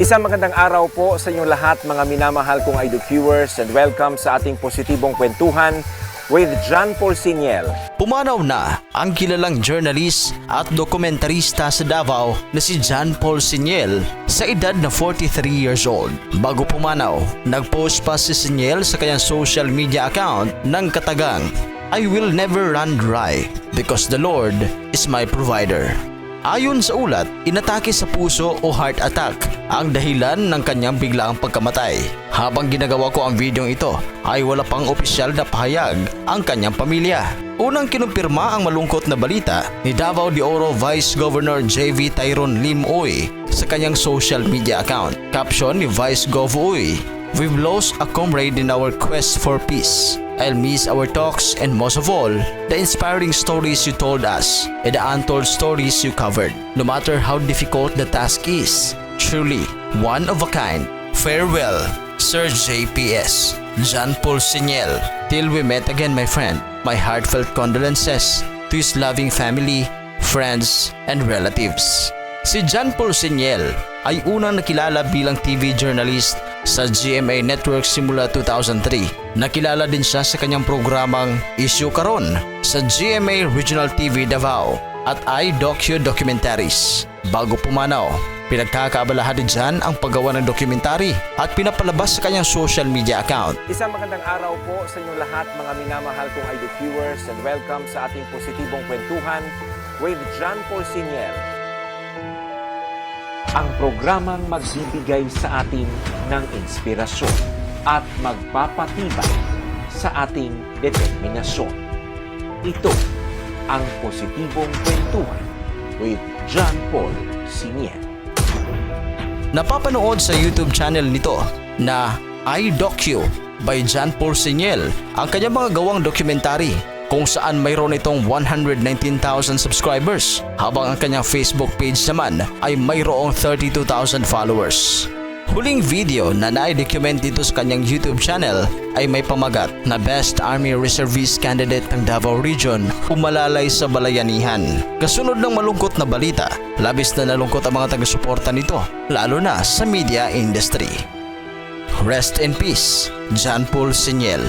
Isang magandang araw po sa inyong lahat mga minamahal kong idol viewers and welcome sa ating positibong kwentuhan with John Paul Siniel. Pumanaw na ang kilalang journalist at dokumentarista sa Davao na si John Paul Siniel sa edad na 43 years old. Bago pumanaw, nagpost pa si Siniel sa kanyang social media account ng katagang I will never run dry because the Lord is my provider. Ayon sa ulat, inatake sa puso o heart attack ang dahilan ng kanyang biglaang pagkamatay. Habang ginagawa ko ang videong ito ay wala pang opisyal na pahayag ang kanyang pamilya. Unang kinumpirma ang malungkot na balita ni Davao de Oro Vice Governor JV Tyron Lim Uy sa kanyang social media account. Caption ni Vice Gov Uy, We've lost a comrade in our quest for peace. I'll miss our talks and most of all, the inspiring stories you told us and the untold stories you covered. No matter how difficult the task is, truly one of a kind. Farewell, Sir JPS, John Paul Siniel. Till we met again, my friend, my heartfelt condolences to his loving family, friends, and relatives. Si John Paul Siniel ay unang nakilala bilang TV journalist sa GMA Network simula 2003. Nakilala din siya sa kanyang programang Issue Karon sa GMA Regional TV Davao at iDocu Documentaries. Bago pumanaw, pinagkakaabalahan din dyan ang paggawa ng dokumentary at pinapalabas sa kanyang social media account. Isang magandang araw po sa inyong lahat mga minamahal kong viewers and welcome sa ating positibong kwentuhan with John Paul Siniel. Ang programang magbibigay sa atin ng inspirasyon at magpapatibay sa ating determinasyon. Ito ang positibong kwentuhan with John Paul Siniel. Napapanood sa YouTube channel nito na iDocu by John Paul Siniel ang kanyang mga gawang dokumentary kung saan mayroon itong 119,000 subscribers habang ang kanyang Facebook page naman ay mayroong 32,000 followers. Huling video na na-document dito sa kanyang YouTube channel ay may pamagat na Best Army Reservist Candidate ng Davao Region umalalay sa balayanihan. Kasunod ng malungkot na balita, labis na nalungkot ang mga taga-suporta nito, lalo na sa media industry. Rest in peace, John Paul Siniel.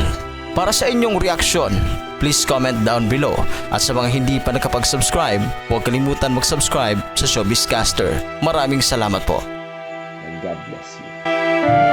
Para sa inyong reaksyon, please comment down below. At sa mga hindi pa nakapag-subscribe, huwag kalimutan mag-subscribe sa Showbizcaster. Maraming salamat po. And God bless you.